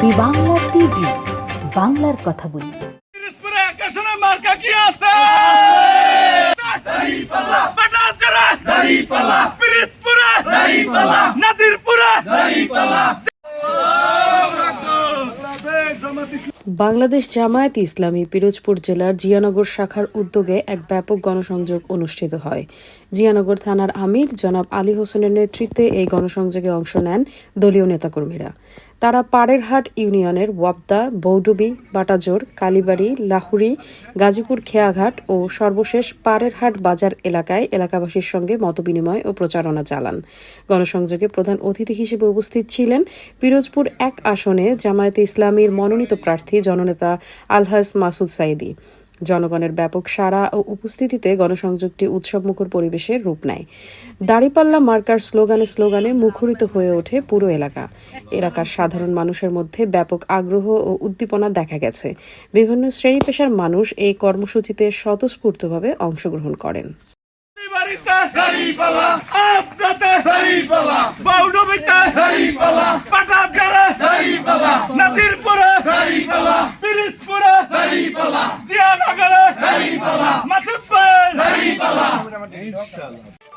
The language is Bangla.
বি বাংলা টিভি বাংলার কথা বলি। মার্কা কি আছে? দাড়িপাল্লা। বাংলাদেশ জামায়াত ইসলামী পিরোজপুর জেলার জিয়ানগর শাখার উদ্যোগে এক ব্যাপক গণসংযোগ অনুষ্ঠিত হয়। জিয়ানগর থানার আমির জনাব আলী হোসেনের নেতৃত্বে এই গণসংযোগে অংশ নেন দলীয় নেতাকর্মীরা। তারা পাড়েরহাট ইউনিয়নের ওয়াবদা, বৌডুবি, বাটাজোর, কালীবাড়ি লাহুরি গাজীপুর খেয়াঘাট ও সর্বশেষ পাড়েরহাট বাজার এলাকায় এলাকাবাসীর সঙ্গে মতবিনিময় ও প্রচারণা চালান। গণসংযোগে প্রধান অতিথি হিসেবে উপস্থিত ছিলেন পিরোজপুর এক আসনে জামায়াতে ইসলামীর মনোনীত প্রার্থী জননেতা আলহাস মাসুদ সাইদি। জনগণের ব্যাপক সাড়া ও উপস্থিতিতে গণসংযোগটি উৎসবমুখর পরিবেশের রূপ নেয়। দাড়িপাল্লা মার্কার স্লোগানে স্লোগানে মুখরিত হয়ে ওঠে পুরো এলাকা। এলাকার সাধারণ মানুষের মধ্যে ব্যাপক আগ্রহ ও উদ্দীপনা দেখা গেছে। বিভিন্ন শ্রেণি পেশার মানুষ এই কর্মসূচিতে স্বতঃস্ফূর্তভাবে অংশগ্রহণ করেন বাড়িতে দাড়িপাল্লা আপনাতে দাড়িপাল্লা বাউডবিতে দাড়িপাল্লা বাটাচরা দাড়িপাল্লা নাদিরপুরে দাড়িপাল্লা দাড়িপাল্লা মাসুদপুর দাড়িপাল্লা ইনশাআল্লাহ